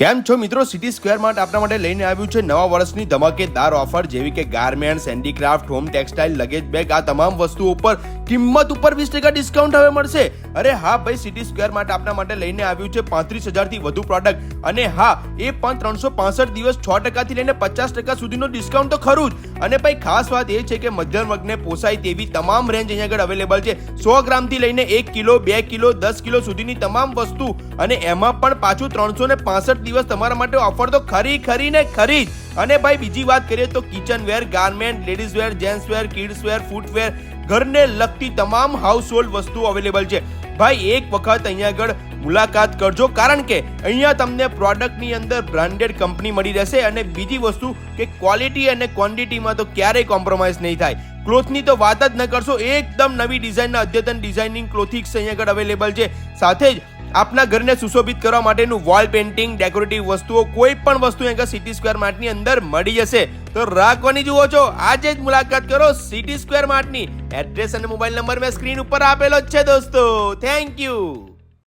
કેમ છો મિત્રો? સિટી સ્ક્વેર માટે આપણા માટે લઈને આવ્યું છે નવા વર્ષની ધમાકેદાર ઓફર જેવી કે garments handicraft home textile luggage bag આ તમામ વસ્તુઓ ઉપર કિંમત ઉપર વીસ ટકા ડિસ્કાઉન્ટ હવે મળશે. અરે હા ભાઈ સિટી સ્ક્વેર માટે આપના માટે લઈને આવ્યું છે પાંત્રીસ હજારથી વધુ પ્રોડક્ટ અને હા, એ પણ ત્રણસો પાસઠ દિવસ છ ટકાથી લઈને પચાસ ટકા સુધીનો ડિસ્કાઉન્ટ તો ખરું જ. અને ભાઈ, ખાસ વાત એ છે કે મધ્યમ વર્ગને પોસાય તેવી તમામ રેન્જ અહીંયા આગળ અવેલેબલ છે. સો ગ્રામથી લઈને એક કિલો, બે કિલો, દસ કિલો સુધીની તમામ વસ્તુ. અને એમાં પણ પાછું ત્રણસો ને દિવસ તમારા માટે ઓફર તો ખરી ખરી ને ખરી જ. અને ભાઈ, બીજી વાત કરીએ તો kitchenware garment ladies wear gents wear kids wear footwear ઘરને લગતી તમામ હાઉસ હોલ્ડ વસ્તુઓ અવેલેબલ છે. ભાઈ, એક વખત અહીંયા આગળ મુલાકાત કરજો, કારણ કે અહીંયા તમને પ્રોડક્ટની અંદર બ્રાન્ડેડ કંપની મળી રહેશે અને બીજી વસ્તુ કે ક્વોલિટી અને ક્વોન્ટિટીમાં તો ક્યારેય કોમ્પ્રોમાઇઝ નહીં થાય. ક્લોથની તો વાત જ ન કરશો, એકદમ નવી ડિઝાઇનના અદ્યતન ડિઝાઇનિંગ ક્લોથિક્સ અહીંયા આગળ અવેલેબલ છે. સાથે જ આપના ઘરને સુશોભિત કરવા માટેનું વોલ પેઇન્ટિંગ ડેકોરેટિવ વસ્તુઓ, કોઈ પણ વસ્તુ અહીંયા સિટી સ્ક્વેર માર્ટની અંદર મળી જશે. તો રાખવાની જુઓ છો, આજે જ મુલાકાત કરો સિટી સ્ક્વેર માર્ટની એડ્રેસ અને મોબાઈલ નંબર મેં સ્ક્રીન ઉપર આપેલો જ છે દોસ્તો. Thank you